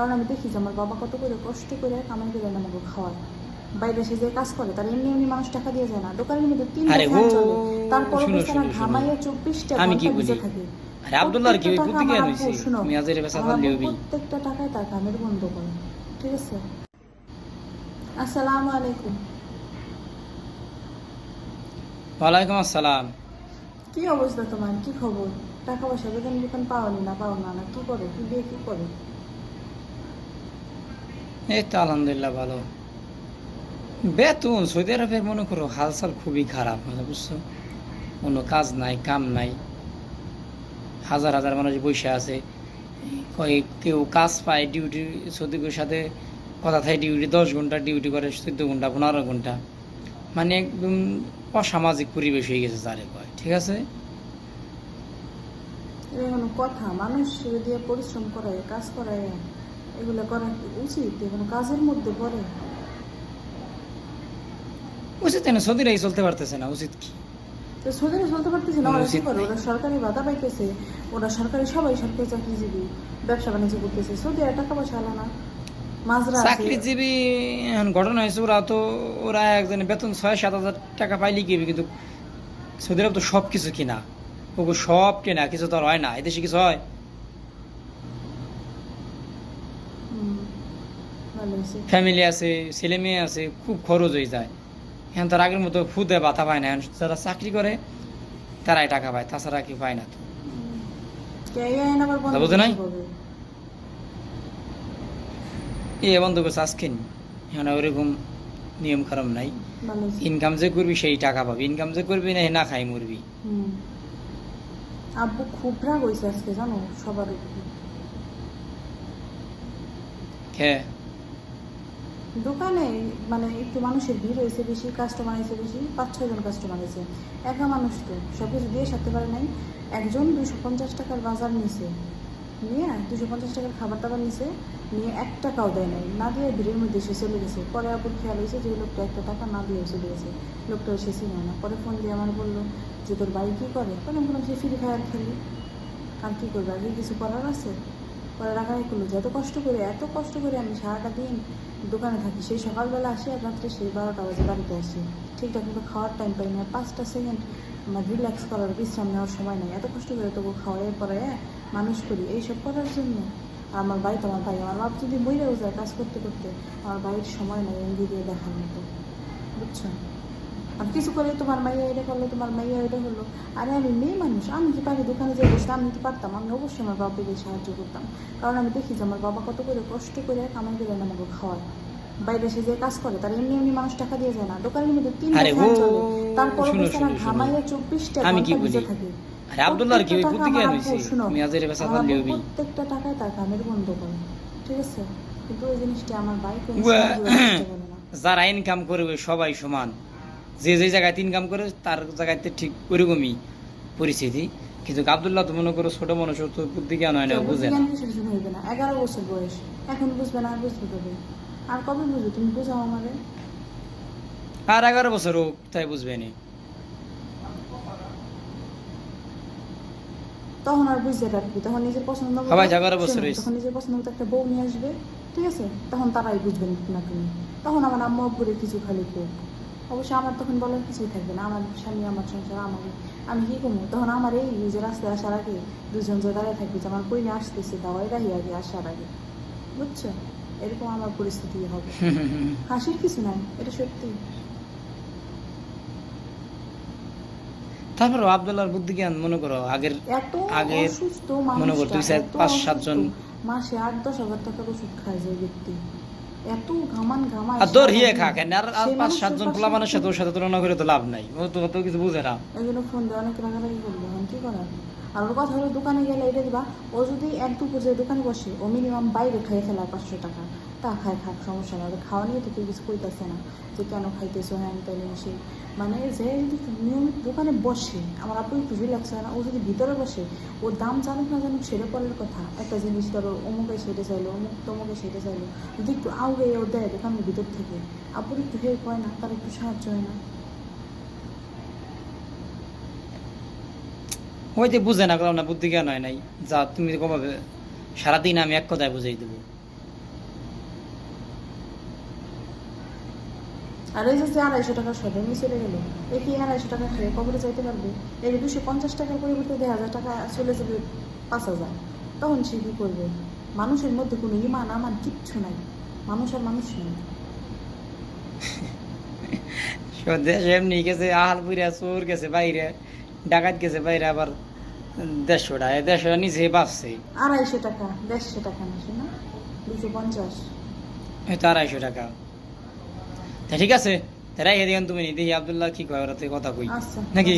কারণ আমি দেখি যে আমার বাবা কত করে কষ্ট করে কামাই করে আমাকে খাওয়ায়। বাইরে সে যে কাজ করে তার এমনি এমনি মানুষ টাকা দিয়ে যায় না। দোকানের মধ্যে তিন আরে চলে। তারপর শুনো। ঘামাইয়া চব্বিশটা আমি কি ঘণ্টা বলি? থাকে। আরে আব্দুল্লাহর কি বুদ্ধি জ্ঞান হইছে? আব্বু, শোনো, তুমি বেচা আমার হবি। প্রত্যেকটা টাকায় তার কামের বন্ধ করে। ঠিক আছে? আসসালামু আলাইকুম। ওয়ালাইকুম আসসালাম। কি অবস্থা তোমার? কি খবর? টাকা পয়সা বেতন বেতন পাওনি না পাও না না কি করো? কি দিয়ে কি করো? এই তো আলহামদুলিল্লাহ ভালো। বেতন সৌদি আরবের মনে করো হালচাল খুবই খারাপ মানে বুঝছ? কোনো কাজ নাই, কাম নাই। হাজার হাজার মানুষ বসে আছে। কেউ কাজ পায় ডিউটি সৌদিকের সাথে কথা থাকে ডিউটি দশ ঘণ্টা, ডিউটি করে চোদ্দ ঘণ্টা, পনেরো ঘণ্টা। মানে একদম অসামাজিক পরিবেশ হয়ে গেছে যারে কয়, ঠিক আছে? কথা, মানুষ দিয়ে পরিশ্রম করে, কাজ করে। এগুলো করা কি উচিত এগুলো কাজের মধ্যে পড়ে। উচিত না সৌদিরাই চলতে পারতেছে না উচিত কি? তো সোজারে চলতে পারতেছে না ওরা কি উচিত করে? ওরা সরকারি বাধা পাইতেছে ওরা সরকারি সবাই সরকারি চাকরিজীবী ব্যবসা বাণিজ্য করতেছে। টাকা পয়সা আলা না। চাকরিজীবী ঘটনা হয়েছে ওরা তো ওরা একজনে বেতন ছয় সাত হাজার টাকা পাইলে কি কিন্তু সৌদি আরব তো সব কিছু কিনা সব কেনা কিছু তো আর হয় না। এদেশে কিছু হয় হুম, ভালো হয়েছে ফ্যামিলি আছে। ছেলে মেয়ে আছে খুব খরচ হয়ে যায়। এখন তার আগের মতো ফুদে বাতা পায় না। যারা চাকরি করে তারাই টাকা পায় তাছাড়া কি পায় না তো। বোঝো নাই? এ বন্ধ করছে আজকে এখন ওরকম নিয়ম কারণ নাই। ইনকাম যে করবি সেই টাকা পাবি। ইনকাম যে করবি না না খাই মরবি। আব্বু খুব রাগ হয়েছে আজকে জানো? সবার উপরে। হ্যাঁ দোকানে মানে একটু মানুষের ভিড় হয়েছে বেশি কাস্টমার হয়েছে বেশি পাঁচ ছয় জন কাস্টমার হয়েছে একা মানুষ তো সব কিছু দিয়ে সারতে পারে নাই। একজন দুশো পঞ্চাশ টাকার বাজার নিছে, নিয়ে দুশো পঞ্চাশ টাকার খাবার দাবার নিছে, নিয়ে এক টাকাও দেয় নাই। না দিয়ে ভিড়ের মধ্যে সে চলে গেছে। পরে আবার খেয়াল হয়েছে যে লোকটা একটা টাকা না দিয়ে চলে গেছে। লোকটা সে চিনে না। পরে ফোন দিয়ে আমার বলল যে, তোর বাড়ি কী করে? পরে আমি বললাম সে ফ্রি ফায়ার খেলি। আর কী করবে? আগে কিছু করার আছে? পরে রাখাই করল যে এত কষ্ট করে, এত কষ্ট করে আমি সারাটা দিন দোকানে থাকি, সেই সকালবেলা আসি আর রাত্রে সেই বারোটা বাজে বাড়িতে আসি। ঠিকঠাক মতো খাওয়ার টাইম পাই না। পাঁচটা সেকেন্ড আমার রিল্যাক্স করার, বিশ্রাম নেওয়ার সময় নেই। এত কষ্ট করে তবু খাওয়াই পরে মানুষ করি। এইসব করার জন্য আমার বাড়ি তো আমার ভাই। আমার বাপ যদি বইরেও যায় কাজ করতে করতে, আমার বাড়ির সময় নেই, এমনি দিয়ে দেখার মতো। বুঝছ? আর কিছু করে তোমার মাইয়া এটা করল তোমার মাইয়া এটা হলো আরে আমি মেয়ে মানুষ আমি কি পারি দোকানে যে বসে আমি কি পারতাম আমি অবশ্যই আমার বাবাকে সাহায্য করতাম। কারণ আমি দেখি যে আমার বাবা কত করে কষ্ট করে কামাই করে আমাকে খাওয়ায়। বাইরে সে যে কাজ করে তার এমনি এমনি মানুষ টাকা দিয়ে যায় না। দোকানের মধ্যে তিন ফ্যান চলে। তারপর শুনো। ঘামাইয়া চব্বিশটা আমি কি ঘণ্টা ভিজে থাকে। আরে আব্দুল্লাহর কি বুদ্ধি জ্ঞান আমার হয়েছে? আব্বু, শোনো, তুমি আজের বেচা আমার পারলে হবি। প্রত্যেকটা টাকায় তার কামের বন্ধ করে ঠিক আছে? কিন্তু ওই জিনিসটা আমার বাইক উয়া, যারা ইনকাম করবে সবাই সমান। যে যে জায়গায় ইনকাম করে তার জায়গাতে ঠিক ওরকমই পরিস্থিতি। কিন্তু আবদুল্লাহ তো মনে করো ছোট মানুষ তো বুদ্ধি জ্ঞান হয় না বুঝে না। এগারো বছর বয়স। এখন বুঝবে না আর বুঝবে কবে আর কবে বুঝবে? তুমি বোঝাও আমারে আর এগারো বছর হোক তাই বুঝবে নি? তখন আর বুঝতে পারবি। তখন নিজের পছন্দ মতো- সবাই এগারো বছর তখন নিজের পছন্দ মতো একটা বউ নিয়ে আসবে ঠিক আছে? তখন তারাই বুঝবেন না তুমি তখন আমার আম্মু আব্বুরে কিছু খালি কোক অবশ্য আমার তখন বলার কিছুই থাকবে না। আমার স্বামী আমার সংসার আমার আমি কি করব? তখন আমার এই যে রাস্তায় আসার আগে দুজন যে দাঁড়িয়ে থাকবে যে আমার কইনে আসতেছে দাওয়াই রাহি আগে আসার আগে। বুঝছ? এরকম আমার পরিস্থিতি হবে। হাসির কিছু নাই এটা সত্যি। তারপর আবদুল্লাহর বুদ্ধি জ্ঞান মনে করো আগের এত আগের মনে কর দুই চার পাঁচ সাতজন মাসে আট দশ হাজার টাকার ওষুধ খায় যে ব্যক্তি। এত ঘামান ঘামায় আর দর হিয়ে সারাদিন। খা কেন? আর আর পাঁচ মানুষের সাতজন পাশে পোলা মানুষের সাথে ওর সাথে তুলনা করে তো লাভ নাই। ও তো অত কিছু বুঝে না। এই জন্য ফোন দিয়ে অনেক রাগারাগি করল? কি করার? আর ওর কথা হলো দোকানে গেলে এটা দিবা। ও যদি এক দুপুর যে দোকানে বসে, ও মিনিমাম বাইরে খাইয়ে ফেলায় পাঁচশো টাকা। তা খায় খাক, সমস্যা না ওদের খাওয়া নিয়ে তো কেউ কিছু কইতেছে না যে কেন খাইতেছো, হ্যান তেন সে মানে যে নিয়মিত দোকানে বসে, আমার আপু একটু রিল্যাক্স হয় না, ও যদি ভিতরে বসে, ওর দাম জানুক না জানুক সেটা পরের কথা। একটা জিনিস ধরো, অমুকে সেটা চাইলো, অমুক তমুকে সেটা চাইলো। যদি একটু আউগে ও দেয় দোকানের ভিতর থেকে। আপুর একটু হেল্প হয় না, তার একটু সাহায্য হয় না। হয়তো বুঝে না করলাম বুদ্ধি জ্ঞান হয় নাই। যা তুমি কবে সারাদিন আমি এক কথায় বুঝাই দেবো। তখন সে করবে? মানুষের মধ্যে কোনো ইমান আমার নাই। মানুষ আর মানুষ এমনি গেছে চোর গেছে বাইরে ডাকাত গেছে বাইরে আবার। দেড়শো টাকা দেড়শো নিচে বাঁচছে। আড়াইশো টাকা দেড়শো টাকা না? দুশো পঞ্চাশ। হয়তো আড়াইশো টাকা। তা ঠিক আছে তাই রেখে তুমি দেখি আবদুল্লাহ কি কয় ওরা কথা কই। আচ্ছা নাকি?